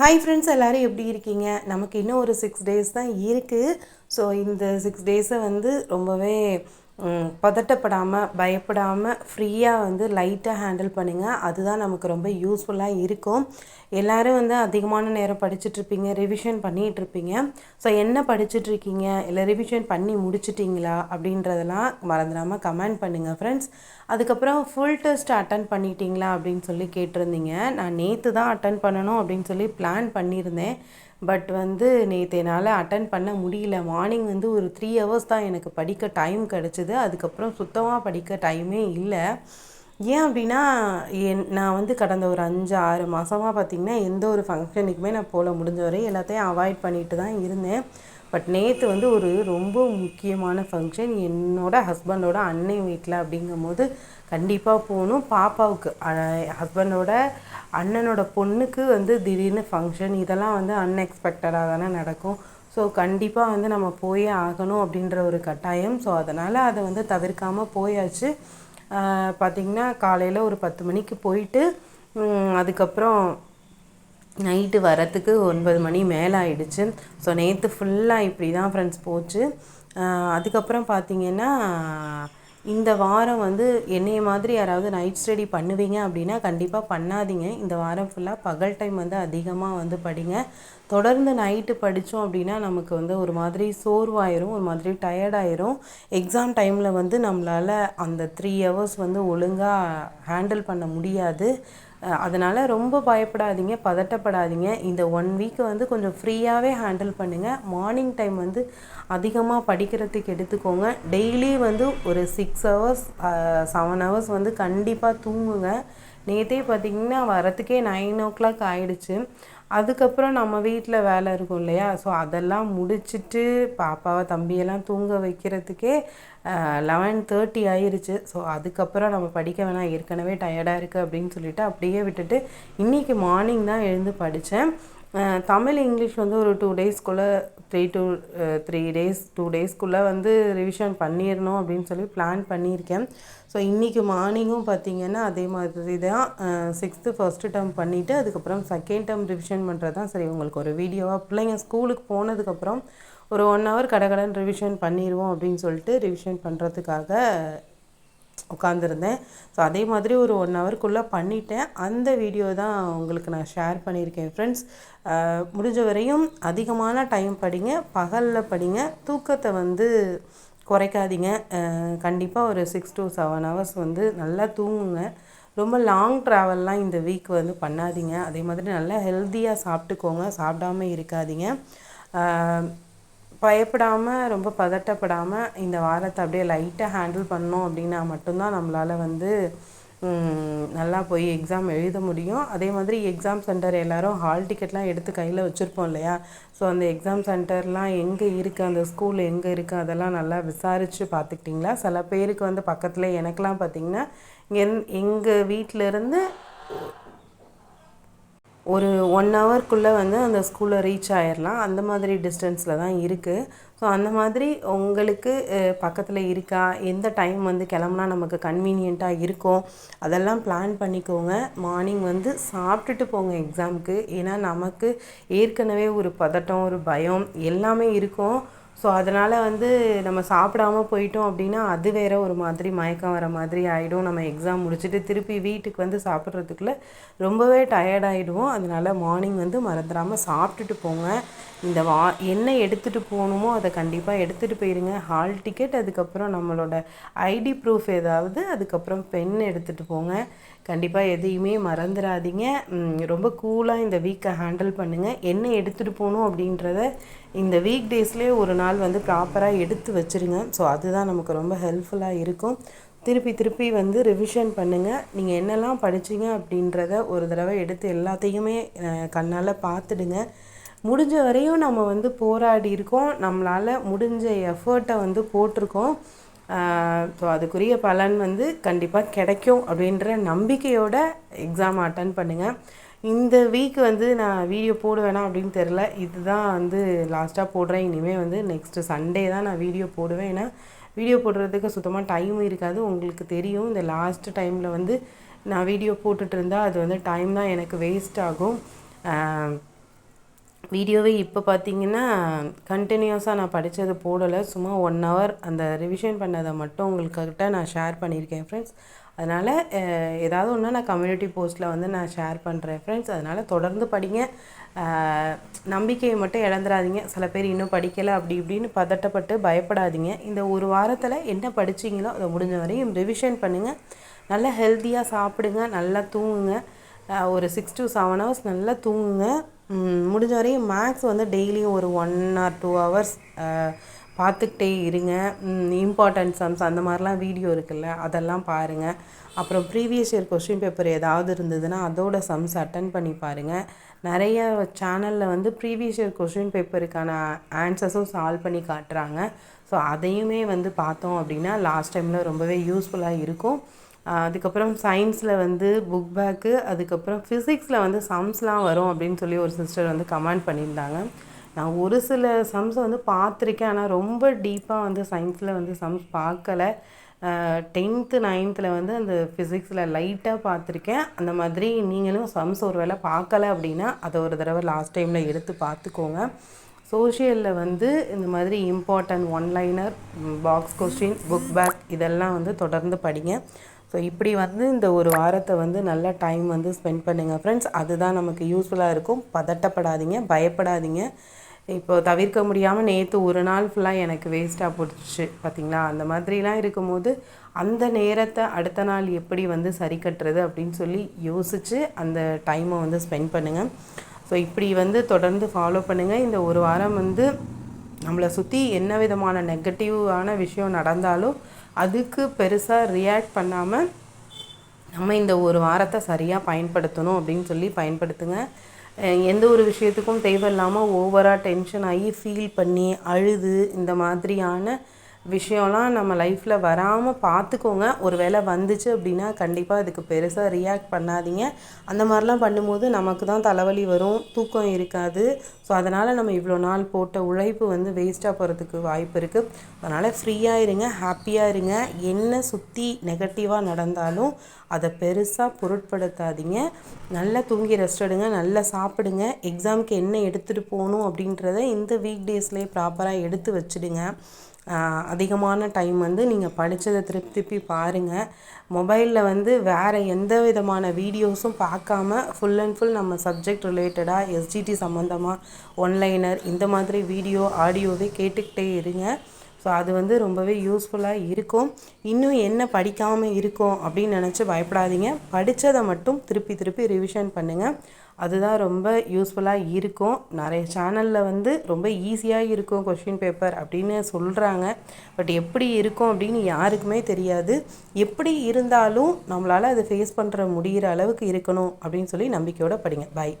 Hi friends எல்லோரும் எப்படி இருக்கீங்க? நமக்கு இன்னும் ஒரு சிக்ஸ் டேஸ் தான் இருக்குது ஸோ இந்த சிக்ஸ் டேஸை வந்து ரொம்பவே பதட்டப்படாமல் பயப்படாமல் ஃப்ரீயாக வந்து லைட்டாக ஹேண்டில் பண்ணுங்கள் அதுதான் நமக்கு ரொம்ப யூஸ்ஃபுல்லாக இருக்கும். எல்லோரும் வந்து அதிகமான நேரம் படிச்சுட்ருப்பீங்க ரிவிஷன் பண்ணிகிட்ருப்பீங்க ஸோ என்ன படிச்சுட்ருக்கீங்க இல்லை ரிவிஷன் பண்ணி முடிச்சிட்டிங்களா? அப்படின்றதெல்லாம் மறந்துடாமல் கமெண்ட் பண்ணுங்கள் ஃப்ரெண்ட்ஸ் அதுக்கப்புறம் ஃபுல் டெஸ்ட் அட்டன் பண்ணிட்டீங்களா? அப்படின்னு சொல்லி கேட்டிருந்தீங்க. நான் நேற்று தான் அட்டன் பண்ணணும் அப்படின்னு சொல்லி பிளான் பண்ணியிருந்தேன். பட் வந்து நேற்று என்னால் அட்டன் பண்ண முடியல. மார்னிங் வந்து ஒரு த்ரீ ஹவர்ஸ் தான் எனக்கு படிக்க டைம் கிடச்சிது. அதுக்கப்புறம் சுத்தமாக படிக்க டைமே இல்லை. ஏன் அப்படின்னா என் நான் வந்து கடந்த ஒரு அஞ்சு ஆறு மாதமாக பார்த்திங்கன்னா எந்த ஒரு ஃபங்க்ஷனுக்குமே நான் போல முடிஞ்ச வரை எல்லாத்தையும் அவாய்ட் பண்ணிட்டு தான் இருந்தேன். பட் நேற்று வந்து ஒரு ரொம்ப முக்கியமான ஃபங்க்ஷன் என்னோட ஹஸ்பண்டோட அன்னை வீட்டில் அப்படிங்கும்போது கண்டிப்பாக போகணும். பாப்பாவுக்கு ஹஸ்பண்டோட அண்ணனோட பொண்ணுக்கு வந்து திடீர்னு ஃபங்க்ஷன் இதெல்லாம் வந்து அன்எக்ஸ்பெக்டடாக தானே நடக்கும். ஸோ கண்டிப்பாக வந்து நம்ம போயே ஆகணும் அப்படின்ற ஒரு கட்டாயம். ஸோ அதனால் அதை வந்து தவிர்க்காமல் போயாச்சு. பார்த்திங்கன்னா காலையில் ஒரு பத்து மணிக்கு போயிட்டு அதுக்கப்புறம் நைட்டு வரத்துக்கு ஒன்பது மணி மேலே ஆயிடுச்சு. ஸோ நேற்று ஃபுல்லாக இப்படி தான் ஃப்ரெண்ட்ஸ் போச்சு. அதுக்கப்புறம் பார்த்தீங்கன்னா இந்த வாரம் வந்து என்னைய மாதிரி யாராவது நைட் ஸ்டடி பண்ணுவீங்க அப்படின்னா கண்டிப்பாக பண்ணாதீங்க. இந்த வாரம் ஃபுல்லாக பகல் டைம் வந்து அதிகமாக வந்து படிங்க. தொடர்ந்து நைட்டு படித்தோம் அப்படின்னா நமக்கு வந்து ஒரு மாதிரி சோர்வாயிரும் ஒரு மாதிரி டயர்டாயிரும் எக்ஸாம் டைமில் வந்து நம்மளால் அந்த த்ரீ ஹவர்ஸ் வந்து ஒழுங்காக ஹேண்டில் பண்ண முடியாது. அதனால் ரொம்ப பயப்படாதீங்க பதட்டப்படாதீங்க. இந்த ஒன் வீக் வந்து கொஞ்சம் ஃப்ரீயாகவே ஹேண்டில் பண்ணுங்கள் மார்னிங் டைம் வந்து அதிகமாக படிக்கிறதுக்கு எடுத்துக்கோங்க. டெய்லி வந்து ஒரு சிக்ஸ் ஹவர்ஸ் செவன் ஹவர்ஸ் வந்து கண்டிப்பாக தூங்குங்க. நேற்றே பார்த்தீங்கன்னா வரத்துக்கே நைன் ஓ கிளாக் ஆகிடுச்சு அதுக்கப்புறம் நம்ம வீட்டில் வேலை இருக்கும் இல்லையா? ஸோ அதெல்லாம் முடிச்சிட்டு பாப்பாவை தம்பியெல்லாம் தூங்க வைக்கிறதுக்கே லெவன் தேர்ட்டி ஆயிருச்சு. ஸோ அதுக்கப்புறம் நம்ம படிக்க வேணாம். ஏற்கனவே டயர்டாக இருக்குது அப்படின்னு சொல்லிட்டு அப்படியே விட்டுட்டு இன்றைக்கி மார்னிங் தான் எழுந்து படித்தேன் தமிழ் இங்கிலீஷ் வந்து ஒரு டூ டேஸ்க்குள்ளே three two three days two டேஸ்க்குள்ளே வந்து ரிவிஷன் பண்ணிடணும் அப்படின்னு சொல்லி பிளான் பண்ணியிருக்கேன் ஸோ இன்றைக்கி மார்னிங்கும் பார்த்திங்கன்னா அதே மாதிரி தான் சிக்ஸ்த்து ஃபஸ்ட்டு டேர்ம் பண்ணிவிட்டு அதுக்கப்புறம் செகண்ட் டேர்ம் ரிவிஷன் பண்ணுறது தான் சரி உங்களுக்கு ஒரு வீடியோவாக பிள்ளைங்க ஸ்கூலுக்கு போனதுக்கப்புறம் ஒரு ஒன் ஹவர் கடகடன் ரிவிஷன் பண்ணிடுவோம் அப்படின்னு சொல்லிட்டு ரிவிஷன் பண்ணுறதுக்காக உட்காந்துருந்தேன் ஸோ அதே மாதிரி ஒரு ஒன் ஹவருக்குள்ளே பண்ணிட்டேன். அந்த வீடியோ தான் உங்களுக்கு நான் ஷேர் பண்ணியிருக்கேன் ஃப்ரெண்ட்ஸ் முடிஞ்ச வரையும் அதிகமான டைம் படிங்க பகலில் படிங்க தூக்கத்தை வந்து குறைக்காதீங்க. கண்டிப்பாக ஒரு சிக்ஸ் டு செவன் ஹவர்ஸ் வந்து நல்லா தூங்குங்க. ரொம்ப லாங் ட்ராவல்லாம் இந்த வீக் வந்து பண்ணாதீங்க. அதே மாதிரி நல்லா ஹெல்த்தியாக சாப்பிட்டுக்கோங்க சாப்பிடாம இருக்காதீங்க. பயப்படாமல் ரொம்ப பதட்டப்படாமல் இந்த வாரத்தை அப்படியே லைட்டாக ஹேண்டில் பண்ணோம் அப்படின்னா மட்டும்தான் நம்மளால் வந்து நல்லா போய் எக்ஸாம் எழுத முடியும். அதே மாதிரி எக்ஸாம் சென்டர் எல்லோரும் ஹால் டிக்கெட்லாம் எடுத்து கையில் வச்சுருப்போம் இல்லையா? ஸோ அந்த எக்ஸாம் சென்டர்லாம் எங்கே இருக்குது அந்த ஸ்கூல் எங்கே இருக்குது அதெல்லாம் நல்லா விசாரித்து பார்த்துக்கிட்டிங்களா? சில பேருக்கு வந்து பக்கத்தில் எனக்கெலாம் பார்த்திங்கன்னா என் எங்கள் வீட்டிலேருந்து ஒரு ஒன் ஹவர்க்குள்ளே வந்து அந்த ஸ்கூலில் ரீச் ஆயிடலாம் அந்த மாதிரி டிஸ்டன்ஸில் தான் இருக்குது ஸோ அந்த மாதிரி உங்களுக்கு பக்கத்தில் இருக்கா? எந்த டைம் வந்து கிளம்புனா நமக்கு கன்வீனியண்ட்டாக இருக்கும் அதெல்லாம் பிளான் பண்ணிக்கோங்க. மார்னிங் வந்து சாப்பிட்டுட்டு போங்க எக்ஸாமுக்கு ஏன்னா நமக்கு ஏற்கனவே ஒரு பதட்டம் ஒரு பயம் எல்லாமே இருக்கும். ஸோ அதனால் வந்து நம்ம சாப்பிடாம போயிட்டோம் அப்படின்னா அது வேற ஒரு மாதிரி மயக்கம் வர மாதிரி ஆகிடும் நம்ம எக்ஸாம் முடிச்சுட்டு திருப்பி வீட்டுக்கு வந்து சாப்பிட்றதுக்குள்ளே ரொம்பவே டயர்ட் ஆகிடுவோம் அதனால மார்னிங் வந்து மறந்துடாமல் சாப்பிட்டுட்டு போங்க. இந்த வா என்ன எடுத்துகிட்டு போகணுமோ அதை கண்டிப்பாக எடுத்துகிட்டு போயிருங்க. ஹால் டிக்கெட் அதுக்கப்புறம் நம்மளோட ஐடி ப்ரூஃப் ஏதாவது அதுக்கப்புறம் பென் எடுத்துகிட்டு போங்க. கண்டிப்பாக எதையுமே மறந்துடாதீங்க. ரொம்ப கூலாக இந்த வீக்கை ஹேண்டில் பண்ணுங்கள் என்ன எடுத்துகிட்டு போகணும் அப்படின்றத இந்த வீக் டேஸ்லேயே ஒரு நாள் வந்து ப்ராப்பராக எடுத்து வச்சுருங்க. ஸோ அதுதான் நமக்கு ரொம்ப ஹெல்ப்ஃபுல்லாக இருக்கும். திருப்பி திருப்பி வந்து ரிவிஷன் பண்ணுங்கள் நீங்கள் என்னெல்லாம் படிச்சீங்க அப்படின்றத ஒரு தடவை எடுத்து எல்லாத்தையுமே கண்ணால் பார்த்துடுங்க. முடிஞ்ச வரையும் நம்ம வந்து போராடி இருக்கோம். நம்மளால் முடிஞ்ச எஃபர்ட்டை வந்து போட்டிருக்கோம். ஸோ அதுக்குரிய பலன் வந்து கண்டிப்பாக கிடைக்கும் அப்படின்ற நம்பிக்கையோட எக்ஸாம் அட்டன் பண்ணுங்கள் இந்த வீக் வந்து நான் வீடியோ போடுவேனா அப்படின்னு தெரில இதுதான் வந்து லாஸ்ட்டாக போடுறேன். இனிமேல் வந்து நெக்ஸ்ட்டு சண்டே தான் நான் வீடியோ போடுவேன். ஏன்னா வீடியோ போடுறதுக்கு சுத்தமாக டைம் இருக்காது. உங்களுக்கு தெரியும். இந்த லாஸ்ட் டைமில் வந்து நான் வீடியோ போட்டுட்டு இருந்தால் அது வந்து டைம் தான் எனக்கு வேஸ்ட் ஆகும். வீடியோவே இப்போ பார்த்தீங்கன்னா கண்டினியூஸாக நான் படித்தது போடலை. சும்மா ஒன் ஹவர் அந்த ரிவிஷன் பண்ணதை மட்டும் உங்களுக்கிட்ட நான் ஷேர் பண்ணியிருக்கேன் ஃப்ரெண்ட்ஸ் அதனால் ஏதாவது ஒன்று நான் கம்யூனிட்டி போஸ்ட்டில் வந்து நான் ஷேர் பண்ணுறேன் ஃப்ரெண்ட்ஸ் அதனால் தொடர்ந்து படிங்க. நம்பிக்கையை மட்டும் இழந்துடாதீங்க சில பேர் இன்னும் படிக்கலை அப்படி இப்படின்னு பதட்டப்பட்டு பயப்படாதீங்க. இந்த ஒரு வாரத்தில் என்ன படிச்சிங்களோ அதை முடிஞ்ச வரையும் ரிவிஷன் பண்ணுங்கள் நல்லா ஹெல்த்தியாக சாப்பிடுங்க நல்லா தூங்குங்க. ஒரு சிக்ஸ் டு செவன் ஹவர்ஸ் நல்லா தூங்குங்க. முடிஞ்ச வரையும் மேக்ஸ் வந்து டெய்லியும் ஒரு ஒன் ஆர் டூ ஹவர்ஸ் பார்த்துக்கிட்டே இருங்க. இம்பார்ட்டன்ட் சம்ஸ் அந்த மாதிரிலாம் வீடியோ இருக்குல்ல அதெல்லாம் பாருங்கள் அப்புறம் ப்ரீவியஸ் இயர் கொஸ்டின் பேப்பர் ஏதாவது இருந்ததுன்னா அதோட சம்ஸ் அட்டன் பண்ணி பாருங்கள் நிறைய சேனலில் வந்து ப்ரீவியஸ் இயர் கொஸ்டின் பேப்பருக்கான ஆன்சர்ஸும் சால்வ் பண்ணி காட்டுறாங்க. ஸோ அதையுமே வந்து பார்த்தோம் அப்படின்னா லாஸ்ட் டைமில் ரொம்பவே யூஸ்ஃபுல்லாக இருக்கும். அதுக்கப்புறம் சயின்ஸில் வந்து புக் பேக்கு அதுக்கப்புறம் ஃபிசிக்ஸில் வந்து சம்ஸ்லாம் வரும் அப்படின்னு சொல்லி ஒரு சிஸ்டர் வந்து கமெண்ட் பண்ணியிருந்தாங்க. நான் ஒரு சில சம்ஸை வந்து பார்த்துருக்கேன் ஆனால் ரொம்ப டீப்பாக வந்து சயின்ஸில் வந்து சம்ஸ் பார்க்கல. டென்த்து நைன்த்தில் வந்து அந்த ஃபிசிக்ஸில் லைட்டாக பார்த்துருக்கேன். அந்த மாதிரி நீங்களும் சம்ஸ் ஒரு வேளை பார்க்கல அப்படின்னா அதை ஒரு தடவை லாஸ்ட் டைமில் எடுத்து பார்த்துக்கோங்க. சோஷியலில் வந்து இந்த மாதிரி important one liner box question book back இதெல்லாம் வந்து தொடர்ந்து படிங்க. ஸோ இப்படி வந்து இந்த ஒரு வாரத்தை வந்து நல்ல டைம் வந்து ஸ்பெண்ட் பண்ணுங்கள் ஃப்ரெண்ட்ஸ் அதுதான் நமக்கு யூஸ்ஃபுல்லாக இருக்கும். பதட்டப்படாதீங்க பயப்படாதீங்க. இப்போ தவிர்க்க முடியாமல் நேற்று ஒரு நாள் ஃபுல்லாக எனக்கு வேஸ்ட்டாக போட்டுச்சு பார்த்திங்களா அந்த மாதிரிலாம் இருக்கும்போது அந்த நேரத்தை அடுத்த நாள் எப்படி வந்து சரி கட்டுறது அப்படின்னு சொல்லி யோசித்து அந்த டைமை வந்து ஸ்பெண்ட் பண்ணுங்கள் ஸோ இப்படி வந்து தொடர்ந்து ஃபாலோ பண்ணுங்கள் இந்த ஒரு வாரம் வந்து நம்மளை சுற்றி என்ன விதமான நெகட்டிவான விஷயம் நடந்தாலும் அதுக்கு பெருசாக ரியாக்ட் பண்ணாமல் நம்ம இந்த ஒரு வாரத்தை சரியாக பயன்படுத்தணும் அப்படின்னு சொல்லி பயன்படுத்துங்க. எந்த ஒரு விஷயத்துக்கும் தேவையில்லாமல் ஓவராக டென்ஷன் ஆகி ஃபீல் பண்ணி அழுது இந்த மாதிரியான விஷயம்லாம் நம்ம லைஃப்பில் வராமல் பார்த்துக்கோங்க ஒரு வேளை வந்துச்சு அப்படின்னா கண்டிப்பாக அதுக்கு பெருசாக ரியாக்ட் பண்ணாதீங்க. அந்த மாதிரிலாம் பண்ணும்போது நமக்கு தான் தலைவலி வரும். தூக்கம் இருக்காது. ஸோ அதனால் நம்ம இவ்வளோ நாள் போட்ட உழைப்பு வந்து வேஸ்ட்டாக போகிறதுக்கு வாய்ப்பு இருக்குது அதனால் ஃப்ரீயாக இருங்க ஹாப்பியாக இருங்க. என்ன சுற்றி நெகட்டிவாக நடந்தாலும் அதை பெருசாக பொருட்படுத்தாதீங்க. நல்லா தூங்கி ரெஸ்ட் எடுங்க நல்லா சாப்பிடுங்க. எக்ஸாமுக்கு என்ன எடுத்துகிட்டு போகணும் அப்படின்றத இந்த வீக் டேஸ்லேயே ப்ராப்பராக எடுத்து வச்சுடுங்க. அதிகமான டைம் வந்து நீங்கள் படித்ததை திருப்பி திருப்பி பாருங்கள் மொபைலில் வந்து வேறு எந்த விதமான வீடியோஸும் பார்க்காம ஃபுல் அண்ட் ஃபுல் நம்ம சப்ஜெக்ட் ரிலேட்டடாக எஸ்ஜிடி சம்மந்தமாக ஒன்லைனர் இந்த மாதிரி வீடியோ ஆடியோவே கேட்டுக்கிட்டே இருங்க. ஸோ அது வந்து ரொம்பவே யூஸ்ஃபுல்லாக இருக்கும். இன்னும் என்ன படிக்காமல் இருக்கும் அப்படின்னு நினச்சி பயப்படாதீங்க. படித்ததை மட்டும் திருப்பி திருப்பி ரிவிஷன் பண்ணுங்கள் அதுதான் ரொம்ப யூஸ்ஃபுல்லாக இருக்கும். நிறைய சேனலில் வந்து ரொம்ப ஈஸியாக இருக்கும் கொஷின் பேப்பர் அப்படின்னு சொல்கிறாங்க பட் எப்படி இருக்கும் அப்படின்னு யாருக்குமே தெரியாது. எப்படி இருந்தாலும் நம்மளால் அதை ஃபேஸ் பண்ணுற முடிகிற அளவுக்கு இருக்கணும் அப்படின்னு சொல்லி நம்பிக்கையோடு படிங்க. பாய்